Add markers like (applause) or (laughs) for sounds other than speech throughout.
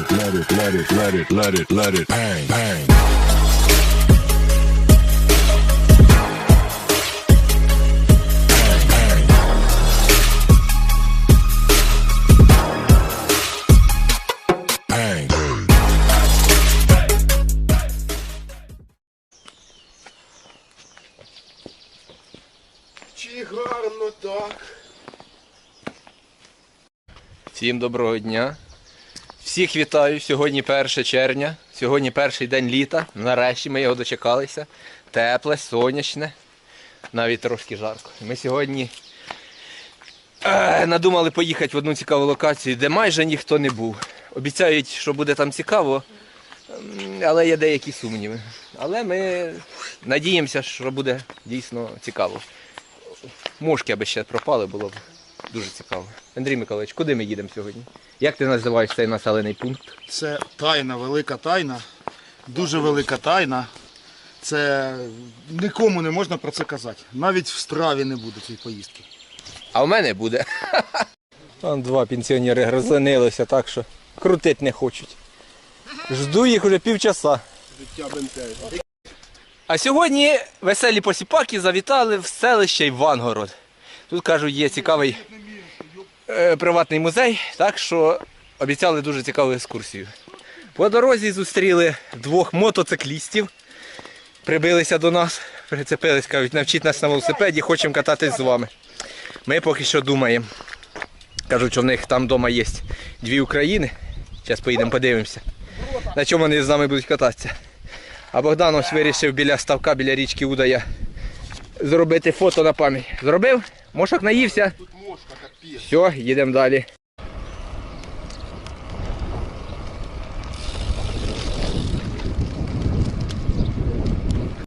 it, let it, let it, let it, let it, let it bang, bang. Всім доброго дня. Всіх вітаю. Сьогодні 1 червня. Сьогодні перший день літа. Нарешті ми його дочекалися. Тепле, сонячне, навіть трошки жарко. Ми сьогодні е, надумали поїхати в одну цікаву локацію, де майже ніхто не був. Обіцяють, що буде там цікаво, але є деякі сумніви. Але ми надіємося, що буде дійсно цікаво. Мошки аби ще пропали, було б дуже цікаво. Андрій Миколаївич, куди ми їдемо сьогодні? Як ти називаєш цей населений пункт? Це тайна, велика тайна. Дуже велика тайна. Це нікому не можна про це казати. Навіть в страві не буде цієї поїздки. А в мене буде. Там два пенсіонери грозанилися так, що крутить не хочуть. Жду їх уже півчаса. А сьогодні веселі посіпаки завітали в селище Івангород. Тут кажуть, є цікавий приватний музей, так що обіцяли дуже цікаву екскурсію. По дорозі зустріли двох мотоциклістів, прибилися до нас, прицепились, кажуть, навчіть нас на велосипеді, хочемо кататись з вами. Ми поки що думаємо. Кажуть, що в них там вдома є дві України. Зараз поїдемо подивимося. На чому вони з нами будуть кататися. А Богдан ось вирішив біля ставка, біля річки Удая зробити фото на пам'ять. Зробив? Мошок наївся. Тут мошка капець. Все, їдемо далі.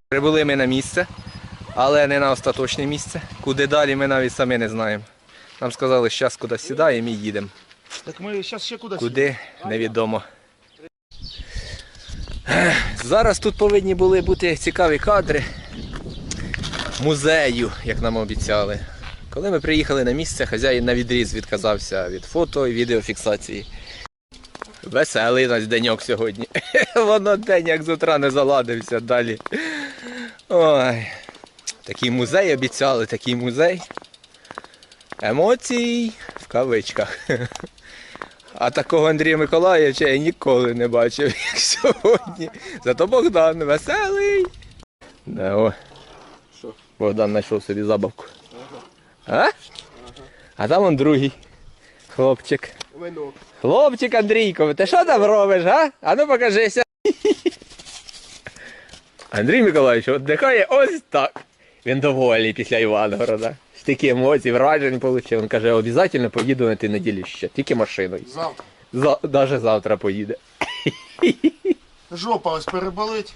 Прибули ми на місце, але не на остаточне місце. Куди далі ми навіть самі не знаємо. Нам сказали, що зараз куди сідаємо і їдемо. Так ми зараз ще кудись. Куди невідомо. Зараз тут повинні були бути цікаві кадри музею, як нам обіцяли. Коли ми приїхали на місце, хазяїн на відріз відказався від фото і відеофіксації. Веселий нас деньок сьогодні. (laughs) Воно день як з утра не заладився далі. Ой. Такий музей обіцяли, такий музей. Емоцій в кавичках. (laughs) А такого Андрія Миколаївича я ніколи не бачив, (laughs) як сьогодні. Зато Богдан веселий. Да, о. Богдан знайшов собі забавку. А? А там он другий хлопчик. Винок. Хлопчик Андрійко, ти що там робиш, а? А ну покажися. Андрій Миколаївич віддихає ось так. Він доволі після Івангорода. Стільки емоцій, вражень отримав. Він каже, обов'язково поїду на ті неділі ще, тільки машиною. Завтра. За, завтра поїде. Жопа ось переболить.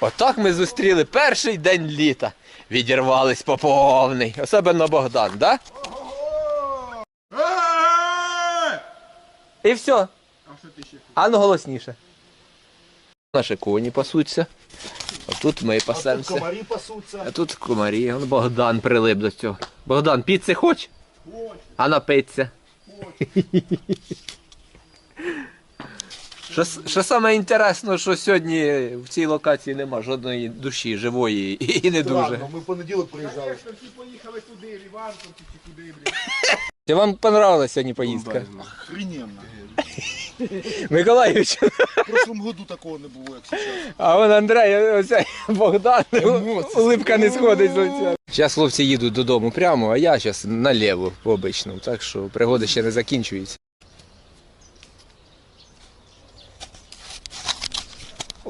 Отак ми зустріли перший день літа. Відірвались по повний. Особливо Богдан, да? І все. А що ти ще? А ну голосніше. Наші коні пасуться. А тут ми А тут комарі пасуться. А тут комарі. Он Богдан прилип до цього. Богдан, піци хоч? Ось, А напиться. ось. Що, с- що саме інтересно, що сьогодні в цій локації нема жодної душі живої і, і не дуже. Ладно, ми в понеділок приїжджали. Всі поїхали туди, в Іванковці чи куди, блядь. Чи вам понравилася сьогодні поїздка? Охрененно. (laughs) Миколаївич, В прошлом году такого не було, як зараз. а вон Андрей, оце Богдан, улипка не сходить з лиця. Зараз хлопці їдуть додому прямо, а я зараз наліво по обичному, так що пригоди ще не закінчуються.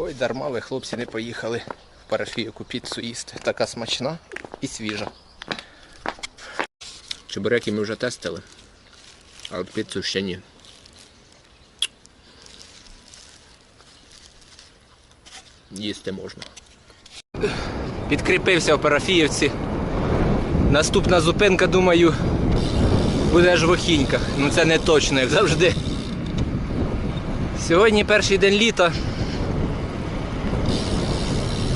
Ой, дарма ви хлопці не поїхали в парафійку піцу їсти. Така смачна і свіжа. Чебуреки ми вже тестили, а піцу ще ні. Їсти можна. Підкріпився в Парафіївці. Наступна зупинка, думаю, буде в Охіньках. Ну це не точно, як завжди. Сьогодні перший день літа.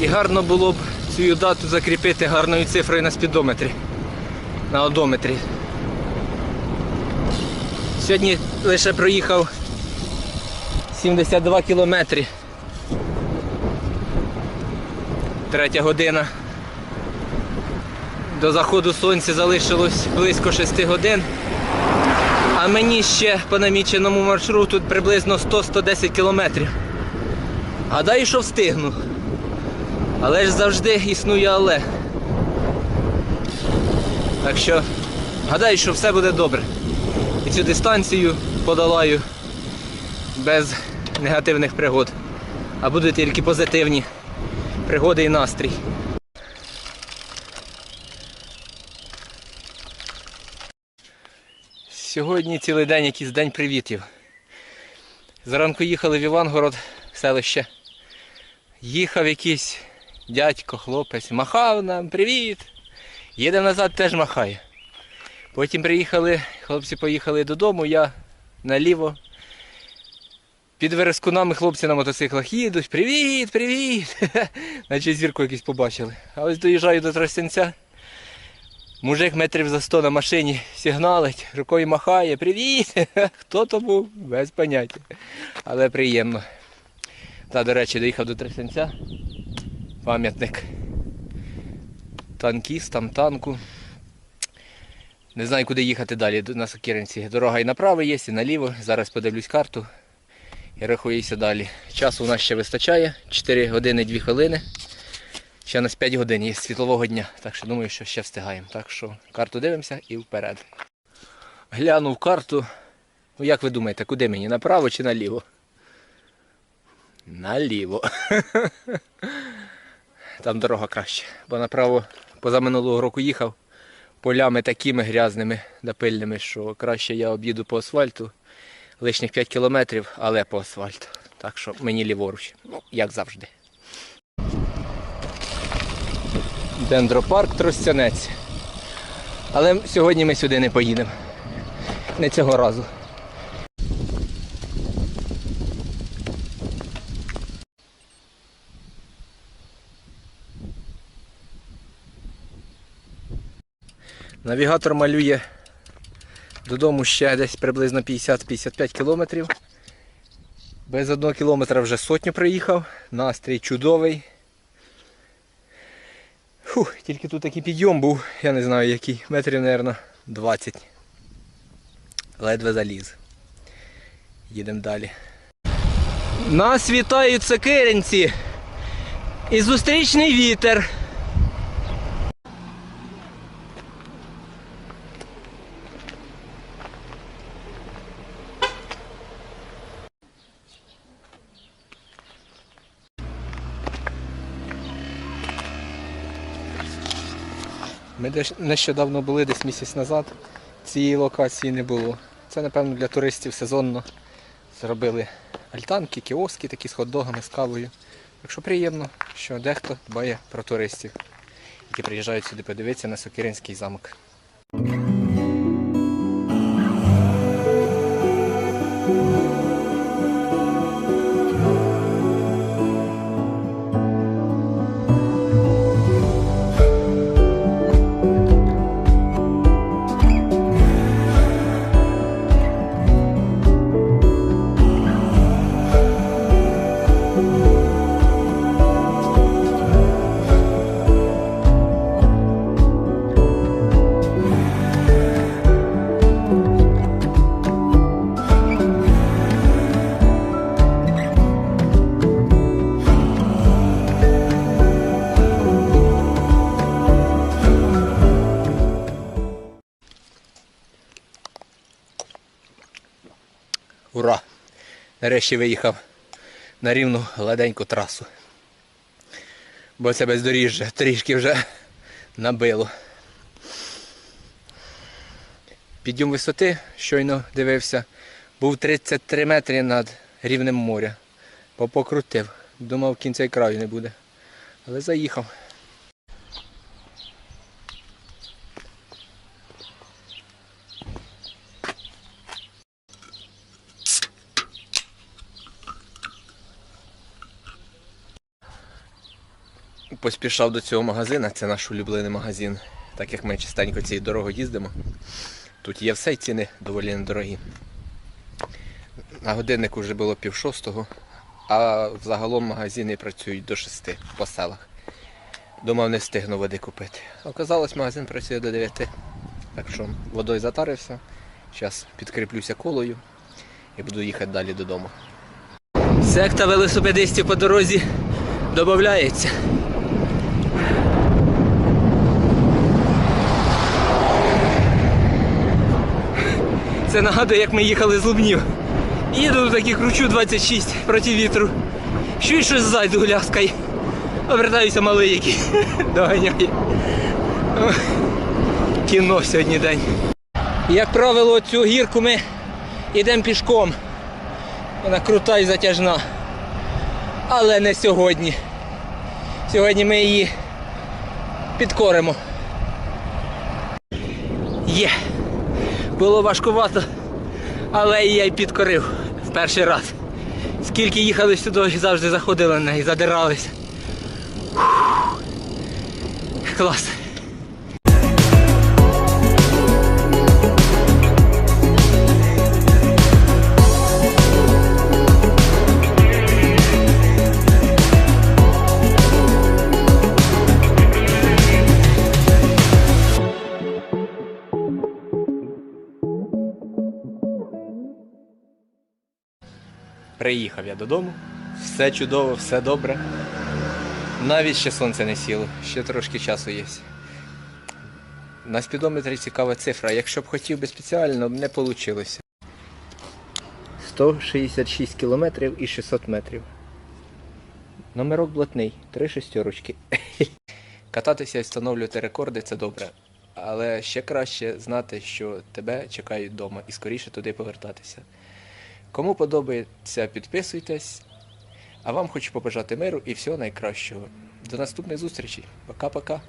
І гарно було б цю дату закріпити гарною цифрою на спідометрі. На одометрі. Сьогодні лише проїхав 72 кілометри. Третя година. До заходу сонця залишилось близько 6 годин. А мені ще по наміченому маршруту приблизно 100-110 кілометрів. Гадаю, що встигну. Але ж завжди існує але. Так що гадаю, що все буде добре. І цю дистанцію подолаю без негативних пригод. А будуть тільки позитивні пригоди і настрій. Сьогодні цілий день якийсь день привітів. Зранку їхали в Івангород, селище. Їхав якийсь дядько, хлопець, махав нам, привіт. Їде назад, теж махає. Потім приїхали, хлопці поїхали додому, я наліво. Під верескунами хлопці на мотоциклах їдуть. Привіт, привіт! (laughs) Наче зірку якусь побачили. А ось доїжджаю до Тростянця. Мужик метрів за 100 на машині сигналить, рукою махає. Привіт! (laughs) Хто то був? Без поняття. Але приємно. Та, до речі, доїхав до Тростянця. Пам'ятник танкістам, танку. Не знаю, куди їхати далі на Сокиринці. Дорога і направо є, і наліво. Зараз подивлюсь карту і рахуюся далі. Часу у нас ще вистачає. 4 години 2 хвилини. Ще у нас 5 годин є світлового дня, так що думаю, що ще встигаємо. Так що карту дивимося і вперед. Глянув карту. Ну як ви думаєте, куди мені? Направо чи наліво? Наліво. (laughs) Там дорога краще. Бо направо позаминулого року їхав полями такими грязними да пильними, що краще я об'їду по асфальту лишніх 5 кілометрів, але по асфальту. Так що мені ліворуч, ну, як завжди. Дендропарк Тростянець. Але сьогодні ми сюди не поїдемо. Не цього разу. Навігатор малює додому ще десь приблизно 50-55 кілометрів. Без одного кілометра вже сотню приїхав. Настрій чудовий. Фух, тільки тут такий підйом був, я не знаю який, метрів, мабуть, 20. Ледве заліз. Їдемо далі. Нас вітають сокиринці. І зустрічний вітер. Ми нещодавно були десь місяць назад. Цієї локації не було. Це, напевно, для туристів сезонно зробили альтанки, кіоски такі з хот-догами, з кавою. Так що приємно, що дехто дбає про туристів, які приїжджають сюди подивитися на Сокиринський замок. Ура! Нарешті виїхав на рівну гладеньку трасу. Бо це бездоріжжя трішки вже набило. Підйом висоти, щойно дивився, був 33 метри над рівнем моря. Попокрутив. Думав, кінця й краю не буде. Але заїхав. Поспішав до цього магазину, це наш улюблений магазин. Так як ми частенько цією дорогою їздимо. Тут є все і ціни доволі недорогі. На годиннику вже було пів шостого, а взагалом магазини працюють до шести по селах. Думав, не встигну води купити. Оказалось, магазин працює до 9. Так що водою затарився. Зараз підкріплюся колою і буду їхати далі додому. Секта велосипедистів по дорозі додається. Це нагадує, як ми їхали з Лубнів. Їду такі кручу 26 проти вітру. Що щось ззаду ляскає. Обертаюся малий який. (laughs) Доганяє. Кіно сьогодні день. Як правило, цю гірку ми йдемо пішком. Вона крута і затяжна. Але не сьогодні. Сьогодні ми її підкоримо. Є. Було важкувато, але я й підкорив в перший раз. Скільки їхали сюди, завжди заходили на неї, задирались. Фух. Клас. Приїхав я додому, все чудово, все добре. Навіть ще сонце не сіло, ще трошки часу є. На спідометрі цікава цифра. Якщо б хотів би спеціально, не вийшло. 166 кілометрів і 600 метрів. Номерок блатний, три шестерочки. (laughs) Кататися і встановлювати рекорди це добре. Але ще краще знати, що тебе чекають вдома і скоріше туди повертатися. Кому подобається, підписуйтесь. А вам хочу побажати миру і всього найкращого. До наступних зустрічей. Пока-пока.